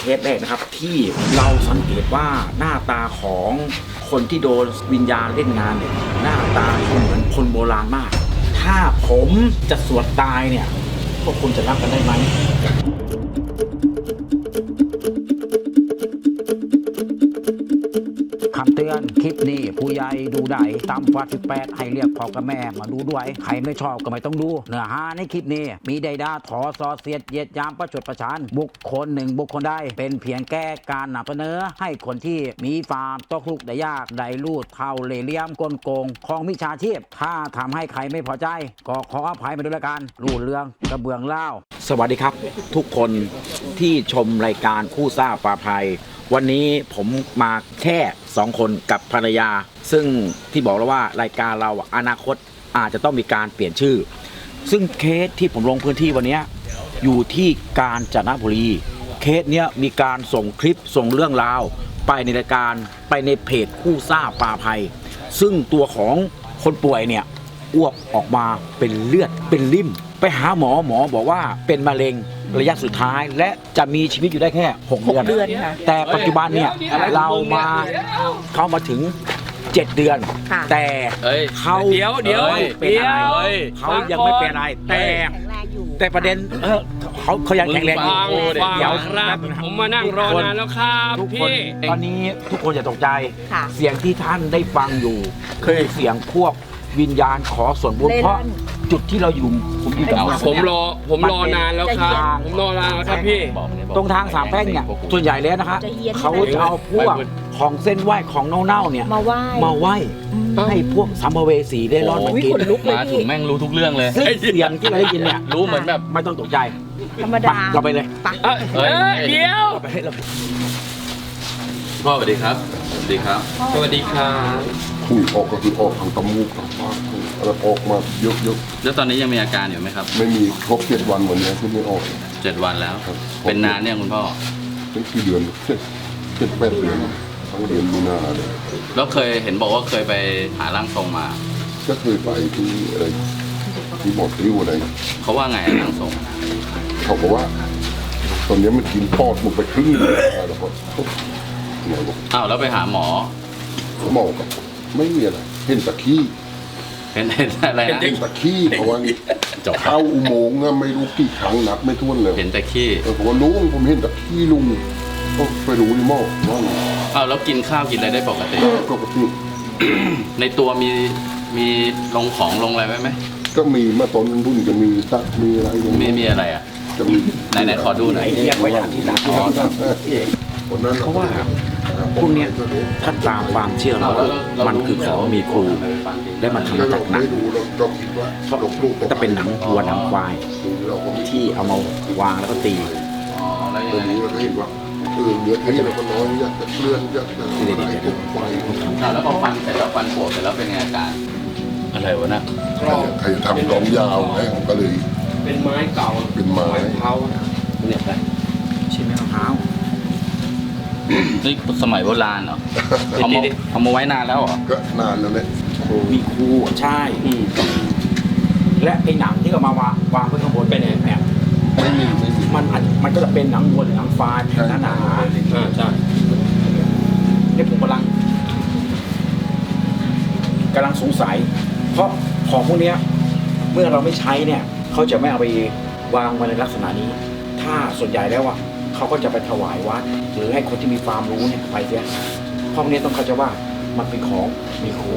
เคสแรกนะครับ ที่เราสังเกตว่าหน้าตาของคนที่โดนวิญญาณเล่นงานเนี่ยหน้าตาเขาเหมือนคนโบราณมาก ถ้าผมจะสวดตายเนี่ยพวกคุณจะรับกันได้ไหม คลิปนี้ผู้ใหญ่ดูได้ตามฟ้าสิบแปดให้เรียกพ่อกับแม่มาดูด้วย ใครไม่ชอบก็ไม่ต้องดู เนื้อหาในคลิปนี้ มีใดดาถอซอเสียดเยียดยามประชดประชานบุคคลหนึ่งบุคคลใดเป็นเพียงแก้การนำเสนอ ให้คนที่มีฟาร์มตกลุกได้ยากได้ลูดเท่าเลเลียมกลโกงของมิชาชีพ ถ้าทำให้ใครไม่พอใจ ก็ขออภัยมาด้วยละกันรูดเรื่องกระเบื้องเล่า สวัสดีครับ ทุกคนที่ชมรายการคู่ซ่าปลาภัย วันนี้ผมมาแค่สองคนกับภรรยา ซึ่งที่บอกแล้วว่ารายการเราอนาคตอาจจะต้องมีการเปลี่ยนชื่อ ซึ่งเคสที่ผมลงพื้นที่วันนี้อยู่ที่กาญจนบุรี เคสเนี้ยมีการส่งคลิปส่งเรื่องราว ไปในรายการไปในเพจคู่ซ่าปลาภัย ซึ่งตัวของคนป่วยเนี่ยอ้วกออกมาเป็นเลือดเป็นริ่ม ไปหาหมอหมอบอกว่าเป็นมะเร็ง ระยะสุดท้าย และจะมีชีวิตอยู่ได้แค่6เดือนเดือนค่ะ แต่ปัจจุบันเนี่ยเรามาเข้ามาถึง 7 เดือน ค่ะ แต่เอ้ยเขาเดี๋ยวเดี๋ยวไม่เป็นอะไรเฮ้ยเขายังไม่เป็นอะไรแต่ แข็งแรงอยู่ แต่ประเด็นเออเขาเขายังแข็งแรงอยู่ฟังฟังเดี๋ยวครับผมมานั่งรอนานแล้วครับทุกคนพี่ตอนนี้ทุกคนอย่าตกใจ ค่ะ เสียงที่ท่านได้ฟังอยู่คือเสียงพวก วิญญาณขอส่วนบุญเล่นเพราะจุดที่เราอยู่ผมอยู่ตรงเอานี้ผมรอผมรอนานแล้วครับจะเย็นผมรอนานแล้วครับพี่ตรงทางสามแพร่งเนี่ยส่วนใหญ่แล้วนะคะจะเย็นเขาจะเอาพวกของเส้นไหว้ของเน่าๆเนี่ยมาไหว้มาไหว้ให้พวกสัมภเวสีได้รอดมาอุ๊ยกินขนลุกเลยมาถึพี่งแม่งรู้ทุกเรื่องเลยซึ่งเสียงที่เราได้ยินเนี่ยรู้เหมือนแบบไม่ต้องตกใจธรรมไปดาเราไปเลยเอ้ยเอ้ยเดี๋ยวเราไปให้เราพ่อสวัสดีครับสวัสดีครับ สวัสดีครับ คุยออกก็คือออกทางตะมูกทางปากแล้วออกมาเยอะแล้วตอนนี้ยังมีอาการอยู่ไหมครับๆไม่มีครบเจ็ดวันวันนี้ที่ไม่ออก เจ็ดวันแล้ว ครับ เป็นนานเนี่ยคุณพ่อเป็นกี่เดือนเจ็ดเจ็ดแปดเดือนทั้งเดือนมีนาเลยแล้วเคยเห็นบอกว่าเคยไปหาร่างทรงมา ก็เคยไปที่อะไรที่หมอติ้วอะไร เขาว่าไงอะร่างทรง เขาบอกว่า ตอนนี้มันกินปอดหมดไปครึ่งหนึงแล้วก็หมอบอกอ้าวแล้วไปหาหมอ หมอกับ ไม่มีอะไรเห็นตะขี้เห็นเห็นอะไรนะเห็นตะขี้เพราะว่าจบเข้าอุโมงค์อะไม่รู้กี่ครั้งนับไม่ถ้วนเลยเห็นแต่ขี้เออผมว่าลุงผมเห็นตะขี้ลุงก็ไปรู้ดิหมอว่าไงอ้าวแล้วกินข้าวกินอะไรได้ปกติ ปกติในตัวมีมีลงของลงอะไรไหมไหมก็มีเมื่อตอนรุ่นจะมีตักมีอะไรอย่างมีเงี้ยมีอะไรอะจะมีไหนไหนขอดูหน่อย เรียกไว้อย่างที่หลังอ๋อคนนั้นเพราะว่า พวกเนี้ยถ้าตามความเชื่อเรามันคือของมีครู และมันทำมาจากหนังเพราะหลบลูกจะเป็นหนังวัวหนังควาย ที่เอามาวางแล้วก็ตีอ๋อแล้ตรยังนี้เราก็เห็นว่าเออเนื้อที่เราก็น้อยอยากจะเคลื่อนอยากจะอะไรตกไปอ้าวแล้วพอฟันเสร็จแล้วฟันโผล่เสร็จแล้วเป็นไงอาการอะไรวะนะใครทำร้องยาวไงผมก็เลย เป็นไม้เก่าเป็นไม้เท้าเนี่ย นี่สมัยโบราณเหรอเอามาเอามาไว้นานแล้วเหรอก็นานแล้วเนี่ยมีครูใช่และไอ้หนังที่เอามาวางวางไว้ข้างบนเป็นแผ่นไม่มีไม่มีมันอาจมันก็จะเป็นหนังวัวหรือหนังควายแผ่นหนาๆอ่าใช่เนี่ยผมกำลังกำลังสงสัย เพราะของพวกเนี้ย เมื่อเราไม่ใช้เนี่ย เขาจะไม่เอาไปวางไว้ในลักษณะนี้ ถ้าส่วนใหญ่แล้วอะ เขาก็จะไปถวายวัดหรือให้คนที่มีความรู้เนี่ยไปเสียเพราะพวกนี้ต้องเข้าใจว่ามันเป็นของมีครู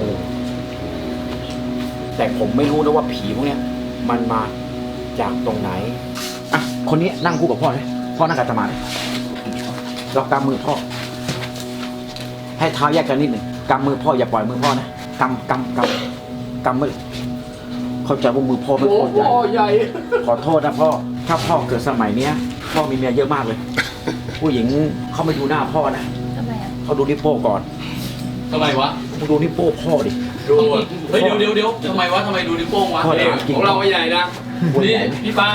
แต่ผมไม่รู้นะว่าผีพวกเนี้ยมันมาจากตรงไหนอะคนนี้นั่งคู่กับพ่อเลยพ่อนั่งกับอาตมาเลยล็อกกำมือพ่อ ให้เท้าแยกกันนิดหนึ่งกำมือพ่ออย่าปล่อยมือพ่อนะกำกำกำกำมือเข้าใจว่ามือพ่อเป็นคนใหญ่ใหญ่ขอโทษนะพ่อ ถ้าพ่อเกิดสมัยเนี้ย พ่อมีเมียเยอะมากเลย ผู้หญิงเขาไม่ดูหน้าพ่อนะทำไมอะเขาดูนิ้วโป้ก่อนทำไมวะ มึงดูนิ้วโป้พ่อดิ ดูอะเฮ้ยเดี๋ยวเดี๋ยวเดี๋ยวทำไมวะทำไมดูนิ้วโป้งวะพ่อเด็กของเราก็ใหญ่นะตัวนี่ใหญ่ไหมพี่ปา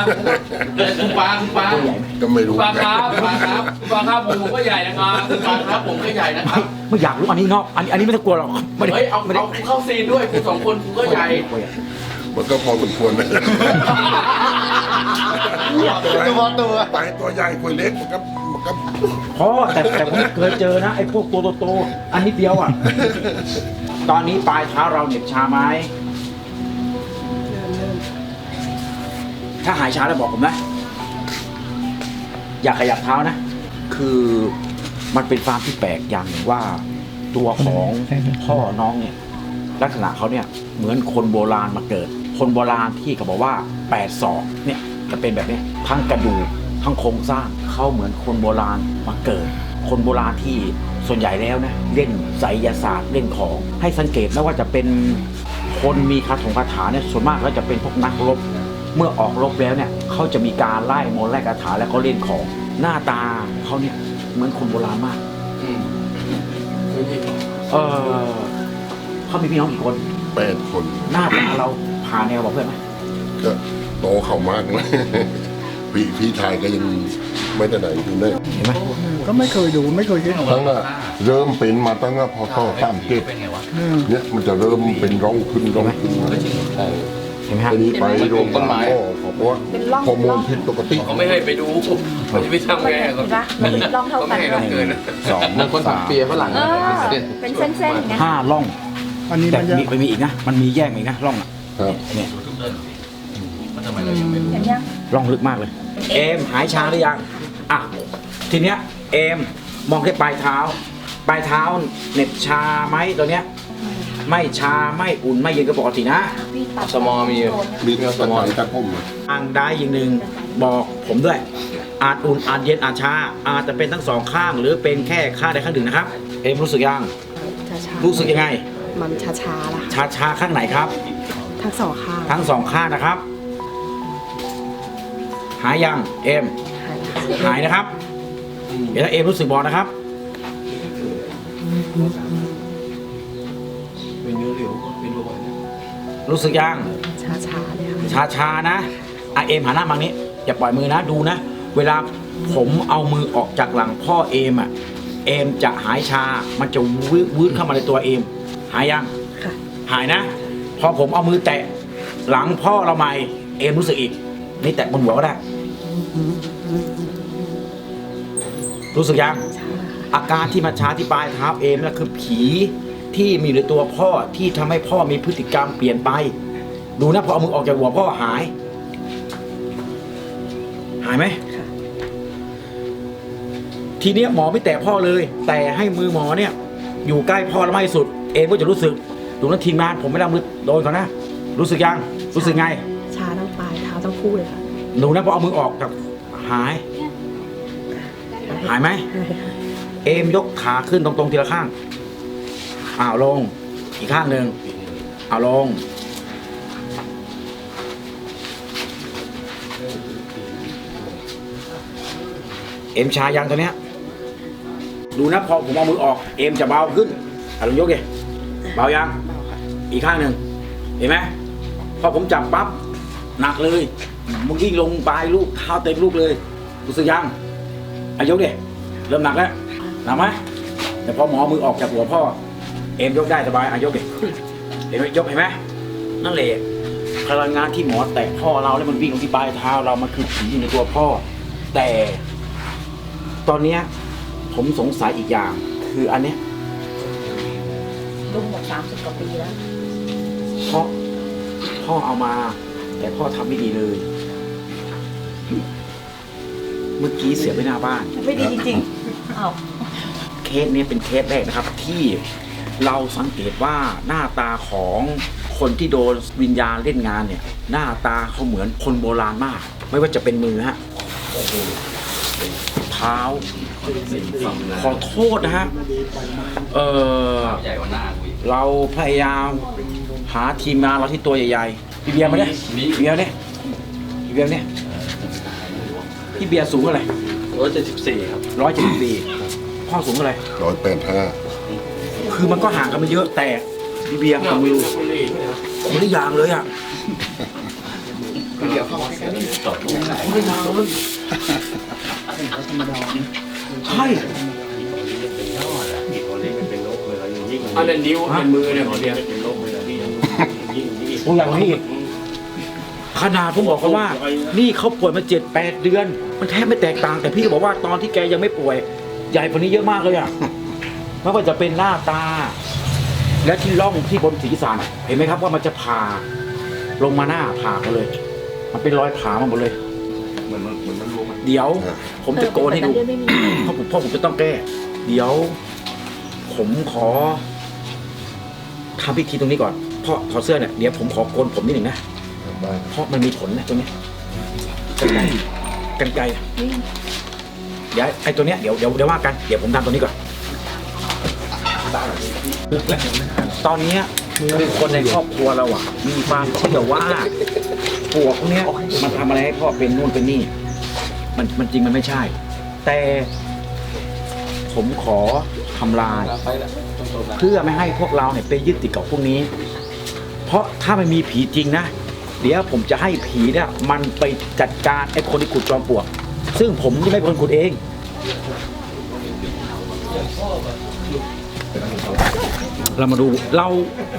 เดินคุณปาคุณปาตัวใหญ่ไหมก็ไม่รู้ปาครับปาครับปาครับผมก็ใหญ่นะครับคุณปาครับผมก็ใหญ่นะครับ ไม่อยากรู้อันนี้เนาะอันนี้อันนี้ไม่ต้องกลัวหรอกไม่ได้เฮ้ยเอาไม่ได้เอาเข้าซีนด้วยคุณสองคนคุณก็ใหญ่ มันก็พอสมควรนะ ตัวตัวตัวตัวใหญ่คนเล็กมันก็มันก็ครับพ่อแต่แต่ผมไม่เคยเจอนะไอ้พวกตัวโตๆอันนี้เดียวอะ ตอนนี้ปลายเท้าเราเหน็บชาไหมถ้าหายชาแล้วบอกผมนะ อย่าขยับเท้านะ คือมันเป็นฟาร์มที่แปลกอย่างหนึ่งว่า ตัวของพ่อน้องเนี่ย ลักษณะเขาเนี่ยเหมือนคนโบราณมาเกิด คนโบราณที่เขาบอกว่าแปดศอกเนี่ย จะเป็นแบบเนี้ยทั้งกระดูกทั้งโครงสร้างเขาเหมือนคนโบราณมาเกิด คนโบราณที่ส่วนใหญ่แล้วนะเล่นไสยศาสตร์เล่นของ ให้สังเกตไม่ว่าจะเป็นคนมีคาถงคาถาเนี่ยส่วนมากแล้วจะเป็นพวกนักรบเมื่อออกรบแล้วเนี่ยเขาจะมีการไล่มนต์ไล่คาถาแล้วก็เล่นของหน้าตาเขาเนี่ยเหมือนคนโบราณมากอืมเออเขามีพี่น้องกี่คน แปดคน หน้าตาเราผ่าแนวบอกเพื่อนไหมก็ โตเข้ามากนะพี่พี่ชายก็ยังไม่ได้ไหนอยู่เนี่ยเห็นไหมก็ไม่เคยดูไม่เคยคิดตั้งแต่เริ่มเป็นมาตั้งแต่พอเข้าสามเกตเป็นไงวะเนี่ยมันจะเริ่มเป็นร่องขึ้นร่องขึ้นใช่เห็นไหมฮะอันนี้ไปโรงพยาบาลก็เพราะว่าฮอร์โมนผิดปกติเขาไม่ให้ไปดูเขาจะไปทำไงเห็เขานปะมันเป็นร่องเท่าเขากัไม่นให้เราเกินนะสองนั่นคนถักเปียฝรั่งเออเป็นเส้นๆอย่างเงี้ยห้าร่องอันนี้แต่มันจะมีมันมีอีกนะมันมีแยกมาอีกนะร่องอะครับเนี่ย มันทำไมเรายังไม่รู้เห็นยังร่องลึกมากเลย เอมหายชาหรือยัง อะ ทีเนี้ยเอมมองแค่ปลายเท้า ปลายเท้าเหน็บชาไหมตัวเนี้ย ไม่ชาไม่อุ่นไม่เย็นก็ปกตินะพี่ตัดสมอมีอยู่ มีกระสายตะพุ่มทางได้ยิงหนึ่งบอกผมด้วย อาจอุ่นอาจเย็นอาจชา อาจจะเป็นทั้งสองข้าง หรือเป็นแค่ข้างใดข้างหนึ่งนะครับ เอมรู้สึกยังช้ารู้สึกยังไง ๆมันช้าๆล่ะชาชาข้างไหนครับ ทั้งสองข้างทั้งสองข้างนะครับ หายยังเอมหายนะครับ เดี๋ยวถ้าเอมรู้สึกบอกนะครับรู้สึกยังช้าๆเลยค่ะชาชาๆนะอะเอมหันหน้ามานี้อย่าปล่อยมือนะดูนะ เวลาผมเอามือออกจากหลังพ่อเอมอะเอมจะหายชา มันจะวืดวืดเข้ามาในตัวเอม หายยังค่ะหายนะ พอผมเอามือแตะหลังพ่อเราใหม่ เอมรู้สึกอีก นี่แตะบนหัวก็ได้ รู้สึกยัง อาการที่มาชาที่ปลายเท้าเอมนั่นคือผีที่มีอยู่ในตัวพ่อที่ทำให้พ่อมีพฤติกรรมเปลี่ยนไป ดูนะพอเอามือออกจากหัวพ่อหาย หายไหมค่ะทีเนี้ยหมอไม่แตะพ่อเลย แต่ให้มือหมอเนี่ย อยู่ใกล้พ่อแล้วไม่สุด เองก็จะรู้สึกดูนั้นทีมงานผมไม่ได้เอามือโดนเขานะ รู้สึกยัง รู้สึกไงช้า ทั้งปลายเท้าทั้งคู่เลยค่ะดูนะพอเอามือออกกับหาย หายไหม เอมยกขาขึ้นตรงๆทีละข้าง อ้าวลง อีกข้างหนึ่งอ้าวลง เอมชายังตัวเนี้ย ดูนะพอผมเอามือออก เอมจะเบาขึ้นอะลองยกดิเบายัง อีกข้างหนึ่งเห็นไหมพอผมจับปั๊บ หนักเลยมึงวิ่งลงปลายลูกเท้าเต็มลูกเลยรู้สึกยังอายกดิเริ่มหนักแล้วหนักไหมแต่พอหมอมือออกจากหัวพ่อ เอ็มยกได้สบายอายกดิเห็นไหมยกเห็นไหมนั่นแหละพลังงานที่หมอแตะพ่อเราแล้วมันวิ่งลงที่ปลายเท้าเรามันคือผีอยู่ในตัวพ่อ แต่ตอนเนี้ยผมสงสัยอีกอย่าง คืออันเนี้ยลุงบอกสามสิบกว่าปีแล้วพ่อพ่อเอามา แต่พ่อทำไม่ดีเลย เมื่อกี้เสียไปหน้าบ้าน ไม่ดีจริงๆอ้าวเคสนี้เป็นเคสแรกนะครับ ที่เราสังเกตว่าหน้าตาของคนที่โดนวิญญาณเล่นงานเนี่ย หน้าตาเขาเหมือนคนโบราณมาก ไม่ว่าจะเป็นมือฮะโอ้โหเท้า ขอโทษนะฮะเออ ใหญ่กว่าหน้ากูอีก เราพยายามหาทีมงานเราที่ตัวใหญ่ๆ พี่เบียร์มาเนี่ยมีพี่เบียร์เนี่ยพี่เบียร์เนี่ยพี่เบียร์สูงเท่าไหร่ร้อยเจ็ดสิบสี่ครับ ร้อยเจ็ดสิบสี่พ่อสูงเท่าไหร่ร้อยแปดห้าคือมันก็ห่างกันไม่เยอะแต่พี่เบียร์ผมดูคนละอย่างเลยอะคนละอย่างเลยใช่อันนั้นนิ้วอันนั้นมือเนี่ยของเนี่ยตัวอย่างนี้อีก ขนาดผมบอกเขาว่า นี่เขาป่วยมาเจ็ดแปดเดือน มันแทบไม่แตกต่าง แต่พี่บอกว่าตอนที่แกยังไม่ป่วย ใหญ่กว่านี้เยอะมากเลยอะไม่ว่าจะเป็นหน้าตา และที่ร่องที่บนศีรษะน่ะเห็นไหมครับว่ามันจะผ่าลงมาหน้าผ่ามาเลย มันเป็นรอยผ่ามาหมดเลยเหมือนมันเหมือนมันรวมมันเดี๋ยว ผมจะโกนให้ดูแต่ตอนนี้ไม่มีเพราะผมเพราะผมจะต้องแก้ เดี๋ยว ผมขอทำพิธีตรงนี้ก่อนพ่อถอดเสื้อเนี่ยเดี๋ยวผมขอโกนผมนิดหนึ่งนะ ได้เพราะมันมีผลนะตัวเนี้ยกันไกรกันไกรเดี๋ยวไอ้ตัวเนี้ยเดี๋ยวเดี๋ยวเดี๋ยวว่ากันเดี๋ยวผมทำตัวนี้ก่อนตอนเนี้ยคือคนในครอบครัวเราอะ มีความเชื่อว่าปวกพวกเนี้ยมันทำอะไรให้พ่อเป็นนู่นเป็นนี่ มันมันจริงมันไม่ใช่ แต่ผมขอทำลาย เพื่อไม่ให้พวกเราเนี่ยไปยึดติดกับพวกนี้ เพราะถ้ามันมีผีจริงนะ เดี๋ยวผมจะให้ผีเนี่ยมันไปจัดการไอ้คนที่ขุดจอมปลวก ซึ่งผมยังไม่เป็นคนขุดเองเรามาดูเรา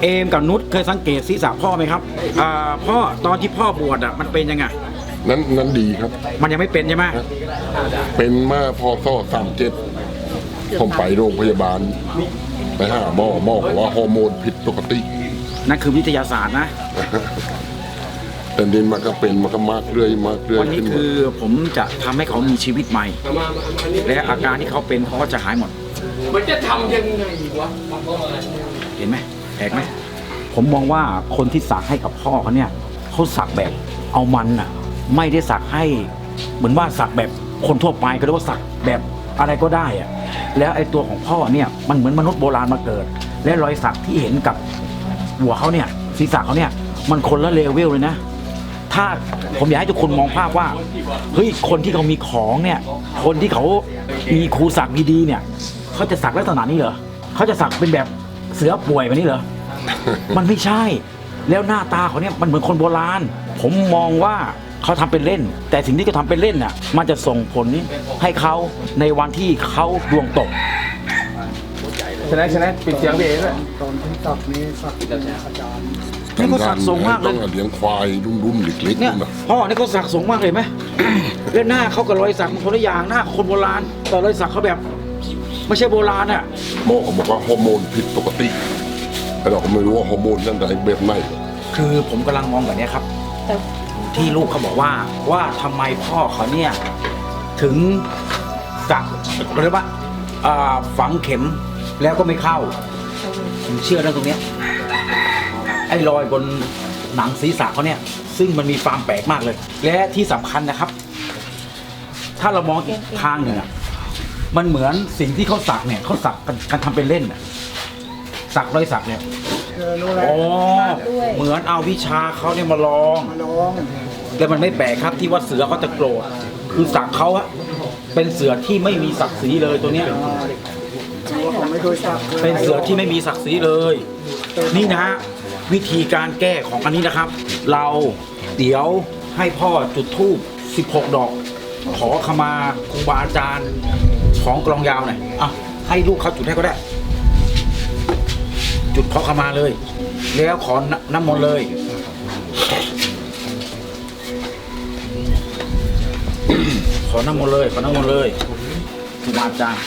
เอมกับนุชเคยสังเกตศีรษะพ่อไหมครับอ่าพ่อตอนที่พ่อบวชอะมันเป็นยังไงนั้นนั้นดีครับ มันยังไม่เป็นใช่ไหมเป็นมาพอซ่อสามเจ็ดผมไปโรงพยาบาล ไปหาหมอหมอบอกว่าฮอร์โมนผิดปกติ นั่นคือวิทยาศาสตร์นะ แต่เดินมาก็เป็นมาก็มากเรื่อยมากเรื่อยวันนี้ขึ้นมาคือผมจะทำให้เขามีชีวิตใหม่ และอาการที่เขาเป็นเขาก็จะหายหมด มันจะทำยังไงวะเห็นไหมแปลกไหมผมมองว่าคนที่สักให้กับพ่อเขาเนี่ยเขาสักแบบเอามันน่ะ ไม่ได้สักให้ เหมือนว่าสักแบบคนทั่วไปก็เรียกว่าสักแบบอะไรก็ได้อะแล้วไอ้ตัวของพ่อเนี่ยมันเหมือนมนุษย์โบราณมาเกิด และรอยสักที่เห็นกับหัวเขาเนี่ยศีรษะเขาเนี่ยมันคนละเลเวลเลยนะ ถ้าผมอยากให้ทุกคนมองภาพว่าเฮ้ยคนที่เขามีของเนี่ย คนที่เขามีครูสักดีๆเนี่ยเขาจะสักลักษณะนี้เหรอเขาจะสักเป็นแบบเสือป่วยแบบนี้เหรอมันไม่ใช่ แล้วหน้าตาเขาเนี่ยมันเหมือนคนโบราณ ผมมองว่าเขาทำเป็นเล่น แต่สิ่งที่เขาทำเป็นเล่นน่ะ มันจะส่งผลให้เขาในวันที่เขาดวงตกชนะชนะปิดเสียงเบสตอนที่ตักนี้สักอาจารย์ นี่เขาสักสูงมากเลต้อยงเลี้ยงควายรุ่นรุ่นๆเล็กๆเนี่ยนู่นนะพ่อนี่เขาสักสูงมากเลยไหม แล้วหน้าเขากับรอยสักมันคนละอย่างหน้าคนโบราณ แต่รอยสักเขาแบบ ไม่ใช่โบราณอะหมอเขาบอกว่าฮอร์โมนผิดปกติแต่เราก็ไม่รู้ว่าฮอร์โมนนั่นใดแบบไหนคือผมกำลังมองแบบเนี้ยครับ แต่ที่ลูกเขาบอกว่าว่าทำไมพ่อเขาเนี่ยถึงสักเรียกว่าอ่าฝังเข็มแล้วก็ไม่เข้า ผมเชื่อเรื่องตรงเนี้ย ไอ้รอยบนหนังศีรษะเขาเนี่ย ซึ่งมันมีความแปลกมากเลย และที่สำคัญนะครับ ถ้าเรามองอีกทางหนึ่งอะมันเหมือนสิ่งที่เขาสักเนี่ยเขาสักกันกันทำเป็นเล่นอะสักรอยสักเนี่ยเออรู้แล้วอ๋อเหมือนเอาวิชาเขาเนี่ยมาลอง มาลองแล้วมันไม่แปลกครับที่ว่าเสือเขาจะโกรธคือสักเขาอะเป็นเสือที่ไม่มีศักดิ์ศรีเลยตัวเนี้ยว่าผมไม่เคยสักลยเป็นเสือที่ไม่มีศักดิ์ศรีเลย นี่นะฮะ วิธีการแก้ของอันนี้นะครับ เราเดี๋ยวให้พ่อจุดธูป16 ดอก ขอขมาครูบาอาจารย์ของกลองยาวหน่อยอะให้ลูกเขาจุดให้ก็ได้ จุดขอขมาเลย แล้วขอน้ำน้ำมนต์เลยขอน้ำมนต์เลยขอน้ำมนต์เลยครูบาอาจารย์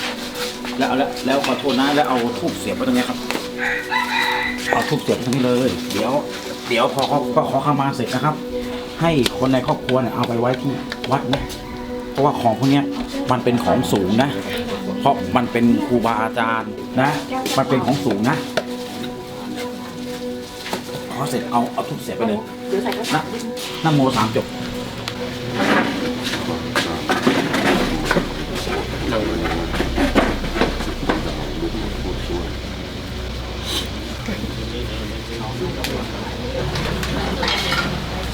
แล้วแล้วแล้วขอโทษนะแล้วเอาทูบเสียบไว้ตรงนี้ครับ เอาทูบเสียบไว้ตรงนี้เลย เดี๋ยว เดี๋ยวพอเขาพอขอขามาเสร็จนะครับ ให้คนในครอบครัวเนี่ยเอาไปไว้ที่วัดนะ เพราะว่าของพวกเนี้ยมันเป็นของสูงนะ เพราะมันเป็นครูบาอาจารย์นะ มันเป็นของสูงนะขอเสร็จเอาเอาทูบเสียบไปเลยหรือใส่กระนะถางนะโมสามจบ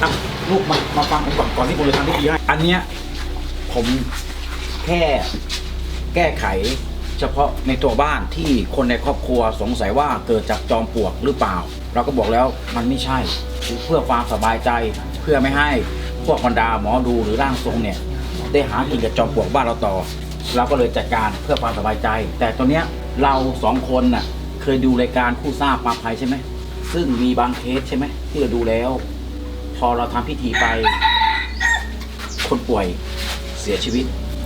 อะลูกมามาฟังผมก่อนก่อนที่ผมจะทำพิธีให้ อันเนี้ยผมแค่แก้ไขเฉพาะในตัวบ้านที่คนในครอบครัวสงสัยว่าเกิดจากจอมปลวกหรือเปล่า เราก็บอกแล้วมันไม่ใช่ เพื่อความสบายใจเพื่อไม่ให้พวกบรรดาหมอดูหรือร่างทรงเนี่ย ได้หากินกับจอมปลวกบ้านเราต่อ เราก็เลยจัดการเพื่อความสบายใจ แต่ตอนเนี้ยเราสองคนน่ะเคยดูรายการผู้ทราบปลาภัยใช่ไหมซึ่งมีบางเคสใช่ไหมที่เราดูแล้ว พอเราทำพิธีไป คนป่วยเสียชีวิต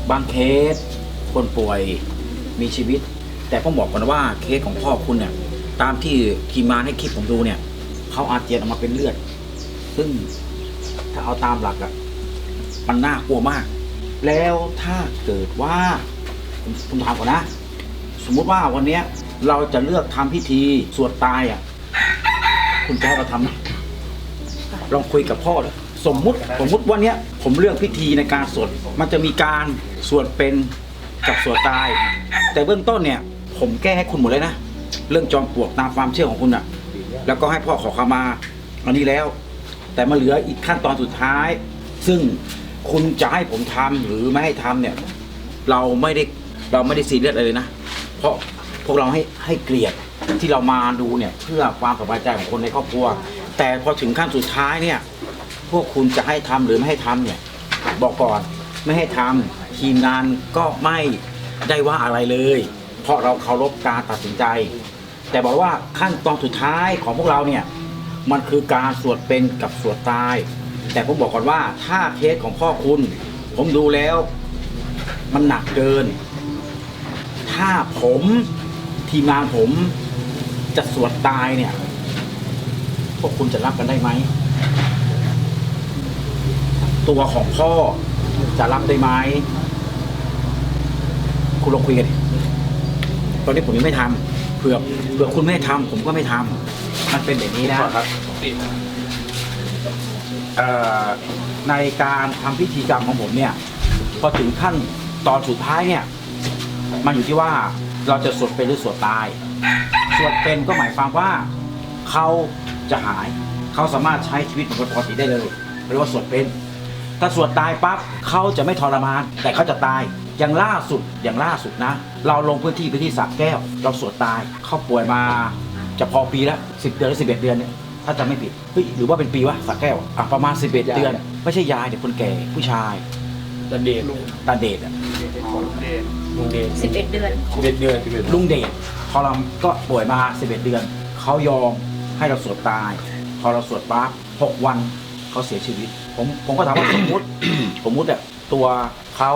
บางเคส คนป่วยมีชีวิต แต่ผมบอกก่อนว่าเคสของพ่อคุณเนี่ยตามที่ทีมงานให้คลิปผมดูเนี่ยเขาอาเจียนออกมาเป็นเลือด ซึ่งถ้าเอาตามหลักอะมันน่ากลัวมาก แล้วถ้าเกิดว่าผมผมถามก่อนนะ สมมุติว่าวันเนี้ย เราจะเลือกทำพิธีสวดตายอะคุณจะให้เราทำไหมลองคุยกับพ่อเลย สมมุติสมมุติวันเนี้ยผมเลือกพิธีในการสวดมันจะมีการสวดเป็นกับสวดตาย แต่เบื้องต้นเนี่ย ผมแก้ให้คุณหมดเลยนะ เรื่องจอมปลวกตามความเชื่อของคุณอะแล้วก็ให้พ่อขอขมา อันนี้แล้ว แต่มาเหลืออีกขั้นตอนสุดท้าย ซึ่งคุณจะให้ผมทำหรือไม่ให้ทำเนี่ย เราไม่ได้เราไม่ได้ซีเรียสอะไรเลยนะ เพราะพวกเราให้ให้เกลียดที่เรามาดูเนี่ยเพื่อความสบายใจของคนในครอบครัว แต่พอถึงขั้นสุดท้ายเนี่ย พวกคุณจะให้ทำหรือไม่ให้ทำเนี่ย บอกก่อนไม่ให้ทำทีมงานก็ไม่ได้ว่าอะไรเลย เพราะเราเคารพการตัดสินใจ แต่บอกว่าขั้นตอนสุดท้ายของพวกเราเนี่ยมันคือการสวดเป็นกับสวดตาย แต่ผมบอกก่อนว่าถ้าเคสของพ่อคุณ ผมดูแล้ว มันหนักเกิน ถ้าผมทีมงานผมจะสวดตายเนี่ย พวกคุณจะรับกันได้ไหม ตัวของพ่อจะรับได้ไหมคุณลองคุยกันดิตอนนี้ผมยังไม่ทำเผื่อเผื่อคุณไม่ทำผมก็ไม่ทำมันเป็นแบบนี้นะครับเอ่อในการทำพิธีกรรมของผมเนี่ย พอถึงขั้นตอนสุดท้ายเนี่ย มันอยู่ที่ว่าเราจะสวดเป็นหรือสวดตาย สวดเป็นก็หมายความว่าเขาจะหาย เขาสามารถใช้ชีวิตเหมือนคนปกติได้เลยเรียกว่าสวดเป็น ถ้าสวดตายปั๊บเขาจะไม่ทรมาน แต่เขาจะตายอย่างล่าสุดอย่างล่าสุดนะ เราลงพื้นที่ไปที่สระแก้ว เราสวดตายเขาป่วยมาจะพอปีแล้วสิบเดือนหรือสิบเอ็ดเดือนเนี่ยถ้าจะไม่ผิดเฮ้ยหรือว่าเป็นปีวะสระแก้วอะประมาณสิบเอ็ดเดือน ไม่ใช่ยายเด็กคนแก่ผู้ชายดันเดชตาเดชอะลุงเดชสิบเอ็ดเดือนสิบเอ็ดเดือนสิบเอ็ดลุงเดชพอเราก็ป่วยมา11เดือนเขายอมให้เราสวดตาย พอเราสวดปั๊บ6วันเขาเสียชีวิต ผมผมก็ถามว่าสมมติสมมติอะตัวเขา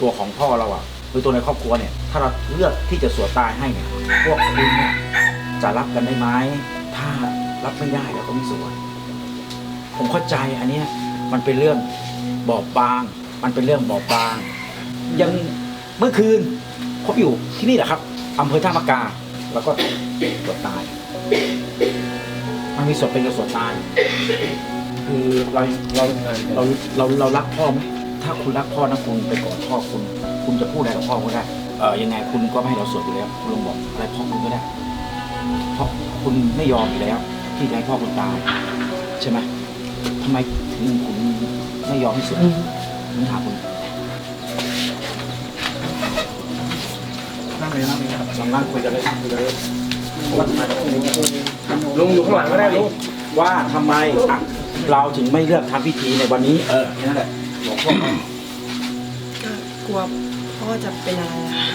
ตัวของพ่อเราอะหรือตัวในครอบครัวเนี่ย ถ้าเราเลือกที่จะสวดตายให้เนี่ยพวกคุณเนี่ยจะรับกันได้ไหมถ้ารับไม่ได้เราก็ไม่สวดผมเข้าใจอันเนี้ยมันเป็นเรื่องบอบบาง มันเป็นเรื่องบอบบาง ยังเมื่อคืนผมอยู่ที่นี่แหละครับอำเภอท่ามะกา แล้วก็สวดตาย มันมีสวดเป็นกับสวดตาย คือเราเราเราเราเรารักพ่อไหมถ้าคุณรักพ่อนะคุณไปกอดพ่อคุณ คุณจะพูดอะไรกับพ่อก็ได้เออยังไงคุณก็ไม่ให้เราสวดอยู่แล้วคุณลองบอกอะไรพ่อคุณก็ได้ เพราะคุณไม่ยอมอยู่แล้ว ที่จะให้พ่อคุณตาย ใช่ไหมทำไมถึงคุณไม่ยอมให้สวดผมถามคุณนั่งเลยนั่งเลยครับลองนั่งคุยกันเลยคุยกันเลยว่าทำไมลุงอยู่ข้างหลังก็ได้ลุงว่าทำไมอะ เราถึงไม่เลือกทำพิธีในวันนี้ เออแค่นั้นแหละบอกพวกเขาก็กลัวพ่อจะเป็นอะไรอะค่ะ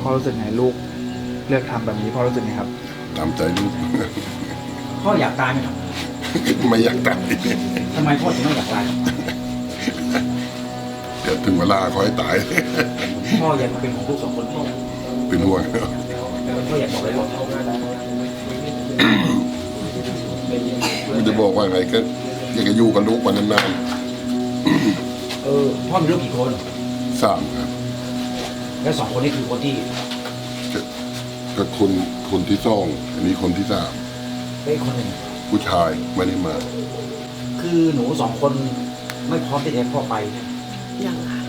พ่อรู้สึกไงลูก เลือกทำแบบนี้พ่อรู้สึกไงครับ ตามใจลูก พ่ออยากตายไหมครับไม่อยากตายทำไมพ่อถึงไม่อยากตายเดี๋ยวถึงเวลาคอยตาย พ่ออยากเป็นของลูกสองคนพ่อเป็นห่วง พ่ออยากบอกอะไรบอกเขา ไม่ได้บอกว่าไงก็อยากจะอยู่กับลูกวันนานเออพ่อมีลูกกี่คนๆสามครับและสองคนนี้คือคนที่ก็ก็คนคนที่สองอันนี้คนที่สามเป็นคนหนึ่งผู้ชายไม่ได้มาคือหนูสองคนไม่พร้อมที่จะให้พ่อไปนะยังค่ะ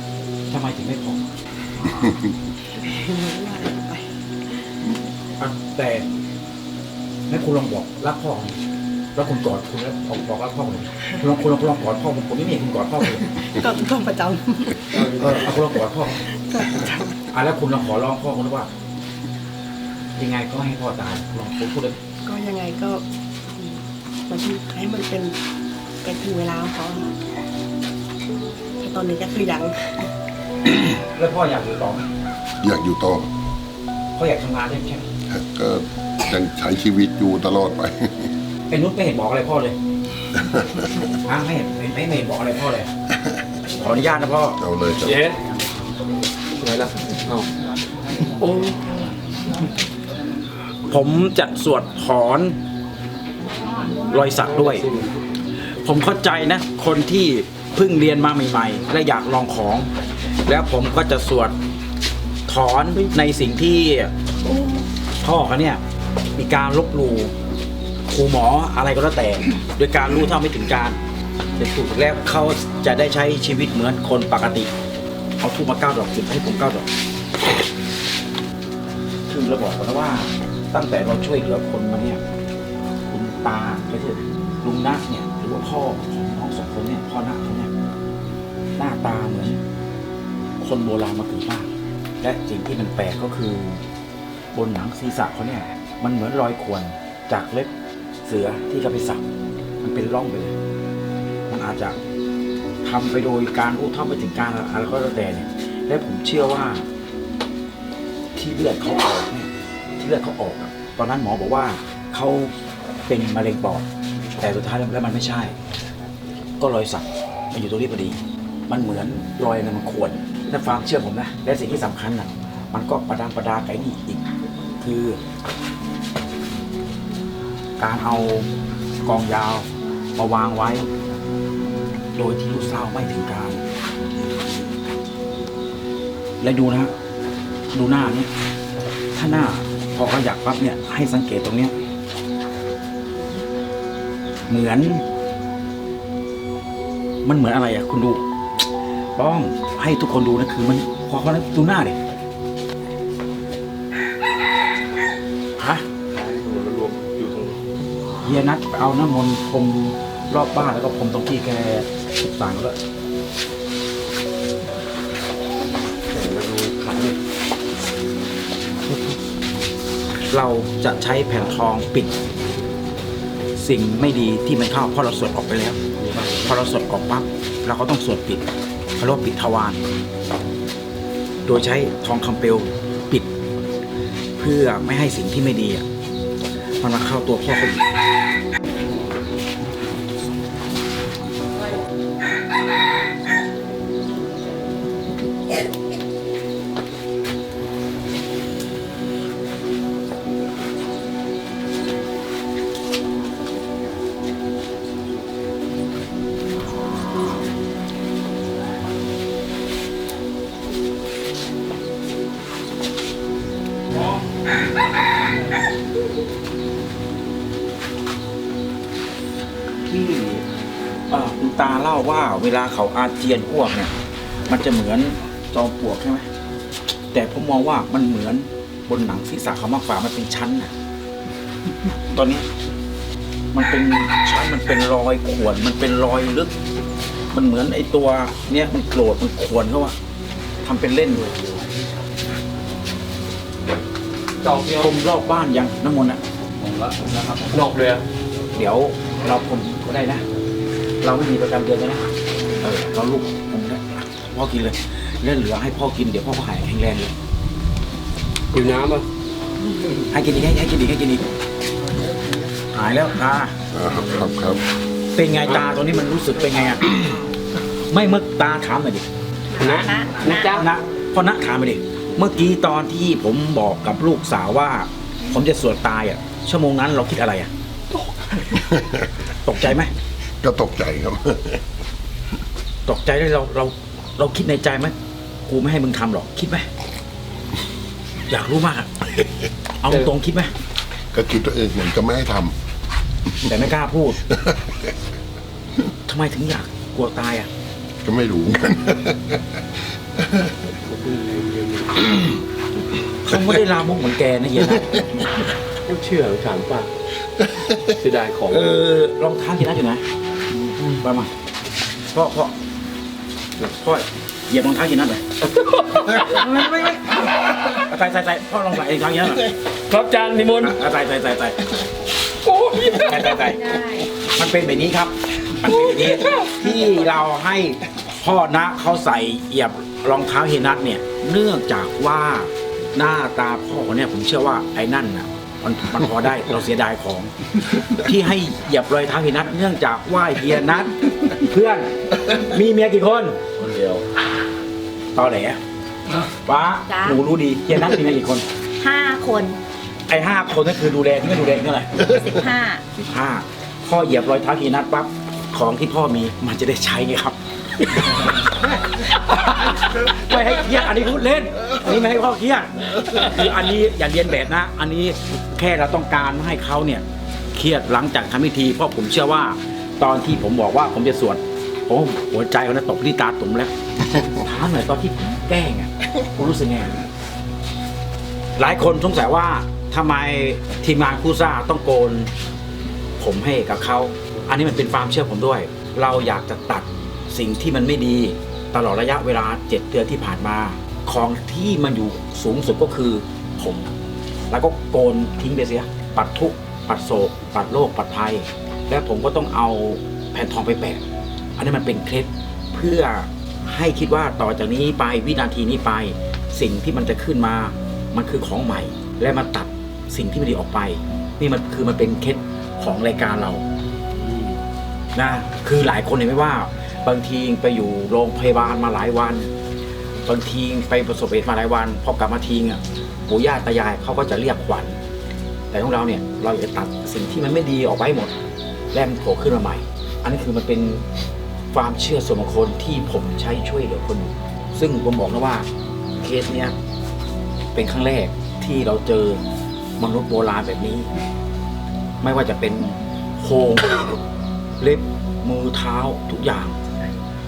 ทำไมถึงไม่พร้อมไม่ว่าอะไรไปอะแต่ให้คุณลองบอกรักพ่อหน่อย แล้วคุณกอดคุณแล้วผมบอกรักพ่อหน่อยคุณลองคุณลองคุณลองกอดพ่อผมผมไม่เห็นคุณกอดพ่อเลยก็ก็ประจเออเอาคุณลองกอดพ่อำก็ประจอะแล้วคุณลองขอร้องพ่อคุณว่า ยังไงก็ให้พ่อตายลองคุณพูดเลยำก็ยังไงก็อืมมันให้มันเป็นเป็นถึงเวลาของเขาค่ะแต่ตอนนี้ก็คือยังแล้วพ่ออยากอยู่ต่อไหมอยากอยู่ต่อพ่ออยากทำงานได้ใช่ไหมก็ยังใช้ชีวิตอยู่ตลอดไป ไอ้นุชไม่เห็นบอกอะไรพ่อเลยอ้าวไม่เห็นไม่ไม่เห็นบอกอะไรพ่อเลย ขออนุญาตนะพ่อ เอาเลยครับเย็ดอะไรล่ะเอาโอ้ผมจะสวดถอนรอยสักด้วย ผมเข้าใจนะ คนที่เพิ่งเรียนมาใหม่ ๆ และอยากลองของ แล้วผมก็จะสวดถอนในสิ่งที่พ่อเขาเนี่ย มีการลบหลู่ ครูหมออะไรก็แล้วแต่ โดยการรู้เท่าไม่ถึงการเป็นถูกแล้วเขาจะได้ใช้ชีวิตเหมือนคนปกติ เอาทูบมาเก้าดอกจุดให้ผมเก้าดอก คือเราบอกกันะว่า ตั้งแต่เราช่วยเหลือคนมาเนี่ยคุณตาไม่ใช่ลุงนักเนี่ยหรือว่าพ่อของน้องสองคนเนี่ยพ่อนักเขาเนี่ยหน้าตาเหมือน คนโบราณมาเกิดมากและสิ่งที่มันแปลกก็คือ บนหนังศีรษะเขาเนี่ย มันเหมือนรอยข่วนจากเล็บ สือที่เขาไปสักมันเป็นร่องไปเลย มันอาจจะทำไปโดยการรู้เท่าไม่ถึงการอะไรก็แล้วแต่เนี่ย และผมเชื่อว่า ที่เลือดเขาออกเนี่ยที่เลือดเขาออกตอนนั้นหมอบอกว่าเขาเป็นมะเร็งปอดแต่สุดท้ายแล้วมันไม่ใช่ ก็รอยสักมันอยู่ตรงนี้พอดี มันเหมือนรอยนะมันควรนั่นฟังเชื่อผมนะ และสิ่งที่สำคัญน่ะ มันก็ประดังประดาไก่นี่อีก คือ การเอากองยาวมาวางไว้ โดยที่รู้เศร้าไม่ถึงการ และดูนะดูหน้าเนี่ยถ้าหน้าพอเขาอยากปั๊บเนี่ยให้สังเกตตรงเนี้ยเหมือน มันเหมือนอะไรอะคุณดูต้องให้ทุกคนดูนะคือมันพอเขาดูหน้าดิฮ ฮียนัดเอาน้ำมนต์พรมรอบบ้านแล้วก็พรมตรงที่แกสั่งแล้วเราจะใช้แผ่นทองปิด สิ่งไม่ดีที่มันเข้าเพราะเราสวดออกไปแล้วพอเราสวดออกปั๊บเราก็ต้องสวดปิดเขาเรียกว่าปิดทวารโดยใช้ทองคำเปลวปิด เพื่อไม่ให้สิ่งที่ไม่ดีอะ มันมาเข้าตัวพ่อเขาอีก เล่าว่าเวลาเขาอาเจียนอ้วกเนี่ย มันจะเหมือนจอมปลวกใช่ไหมแต่ผมมองว่ามันเหมือนบนหนังศีรษะเขามากกว่ามันเป็นชั้นนะตอนนี้ มันเป็นชั้นมันเป็นรอยข่วนมันเป็นรอยลึก มันเหมือนไอ้ตัว เนี้ยมันโกรธมันข่วนเขาอะทำเป็นเล่นเลยดอกเดียวผมรอบบ้านยังน้ำมนต์อะผมละผมนะครับดอกเลยอะเดี๋ยวเราผมก็ได้นะ เราไม่มีประจำเดือนเลยนะ เออเราลูกผมได้พ่อกินเลยเล่นเหลือให้พ่อกินเดี๋ยวพ่อก็หายแข็งแรงเลยอยู่น้ำอะให้กินอีกให้ให้กินอีกให้กินอีกหายแล้วตาอ่าครับครับครับเป็นไงตาตอนนี้มันรู้สึกเป็นไงอะไม่เมื่อตาถามหน่อยดินะนะนะจ๊ะนะพ่อนะถามไปดิเมื่อกี้ตอนที่ผมบอกกับลูกสาวว่า ผมจะสวดตายอะ ชั่วโมงนั้นเราคิดอะไรอะ ตกใจไหมก็ตกใจครับ ตกใจเลยเราเราเราคิดในใจไหมกูไม่ให้มึงทำหรอกคิดไหมอยากรู้มากอะเอาตรงๆคิดไหมก็คิดตัวเองเหมือนจะไม่ให้ทแต่ไม่กล้าพูดทำไมถึงอยากกลัวตายอะำก็ไม่รู้เหมือนกัน เขาไม่ได้ลามกเหมือนแกนะเฮียนะต้องเชื่อถามป่ะเสียดายของ เออรองเท้าที่นั่นอยู่ไหนประมาณพ่อพ่อ พ่อเหยียบรองเท้าที่นั่นเลยไม่ไม่ไม่ใส่ใส่ใส่พ่อลองใส่รองเท้าที่นั่นหน่อยครับจานนิมนต์อะใส่ใส่ใส่ใส่โอ้ยใส่ใส่ใส่ได้มันเป็นแบบนี้ครับ มันเป็นแบบนี้ที่เราให้พ่อนะเขาใส่เหยียบรองเท้าเฮนัทเนี่ย เนื่องจากว่าหน้าตาพ่อคนเนี่ยผมเชื่อว่าไอ้นั่นน่ะมันมันพอได้เราเสียดายของ ที่ให้เหยียบรอยเท้าเฮียนัทเนื่องจากว่าเฮียนัทเพื่อนมีเมียกี่คนคนเดียวดียวตอแหลป้าจ๊ะหนูรู้ดีเฮียนัทมีกันกี่คน ห้าคนไอ้ห้าคนนั่นคือดูแลที่ไม่ดูแลอีกเท่าไหร่สิบห้าสิบห้าพ่อเหยียบรอยเท้าเฮียนัทปั๊บของที่พ่อมีมันจะได้ใช้ไงครับ ไม่ให้เครียดอันนี้พูดเล่น อันนี้ไม่ให้พ่อเครียดคืออันนี้อย่าเรียนแบบนะ อันนี้แค่เราต้องการให้เขาเนี่ย เครียดหลังจากทำพิธีเพราะผมเชื่อว่า ตอนที่ผมบอกว่าผมจะสวด โอ้หัวใจเขานะตกที่ตาตุ่มแล้วถามหน่อยตอนที่แกล้งอะคุณรู้สึกไงหลายคนสงสัยว่าทำไมทีมงานคู่ซ่าต้องโกน ผมให้กับเขา อันนี้มันเป็นความเชื่อผมด้วย เราอยากจะตัดสิ่งที่มันไม่ดี ตลอดระยะเวลาเจ็ดเดือนที่ผ่านมา ของที่มันอยู่สูงสุดก็คือผม แล้วก็โกนทิ้งไปเสีย ปัดทุกปัดโศกปัดโรคปัดภัย และผมก็ต้องเอาแผ่นทองไปแปะ อันนี้มันเป็นเคล็ดเพื่อให้คิดว่าต่อจากนี้ไปวินาทีนี้ไป สิ่งที่มันจะขึ้นมา มันคือของใหม่ และมาตัดสิ่งที่ไม่ดีออกไป นี่มันคือมันเป็นเคล็ดของรายการเรานะคือหลายคนเห็นไหมว่า บางทีไปอยู่โรงพยาบาลมาหลายวัน บางทีไปประสบเหตุมาหลายวันพอกลับมาทีอะปู่ย่าตายายเขาก็จะเรียกขวัญแต่ของเราเนี่ยเราอยากจะตัดสิ่งที่มันไม่ดีออกไปหมด แล้วมันโผล่ขึ้นมาใหม่ อันนี้คือมันเป็น ความเชื่อส่วนบุคคลที่ผมใช้ช่วยเหลือคนอยู่ซึ่งผมบอกนะว่าเคสเนี้ยเป็นครั้งแรกที่เราเจอมนุษย์โบราณแบบนี้ ไม่ว่าจะเป็นโครงเล็บมือเท้าทุกอย่าง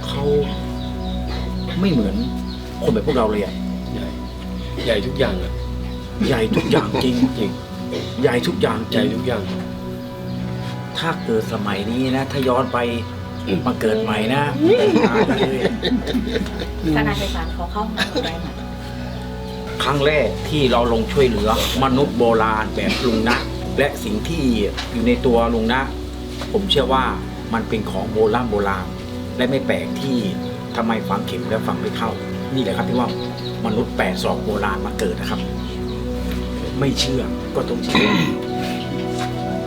เขาไม่เหมือนคนแบบพวกเราเลยอะใหญ่ใหญ่ทุกอย่างอะใหญ่ทุกอย่างจริงจริงใหญ่ทุกอย่างจใหญ่ริงทุกอย่าง ถ้าเกิดสมัยนี้นะ ถ้าย้อนไป มาเกิดใหม่นะตายเลยทนายไพศาลเขาเข้าห้องน้ำได้ไหมครั้งแรกที่เราลงช่วยเหลือมนุษย์โบราณแบบลุงนะ และสิ่งที่อยู่ในตัวลุงนะ ผมเชื่อว่ามันเป็นของโบราณโบราณ และไม่แปลกที่ทำไมฝังเข็มและฝังไม่เข้า นี่แหละครับที่ว่ามนุษย์แปดศอกโบราณมาเกิดนะครับ ไม่เชื่อก็ต้องเชื่อ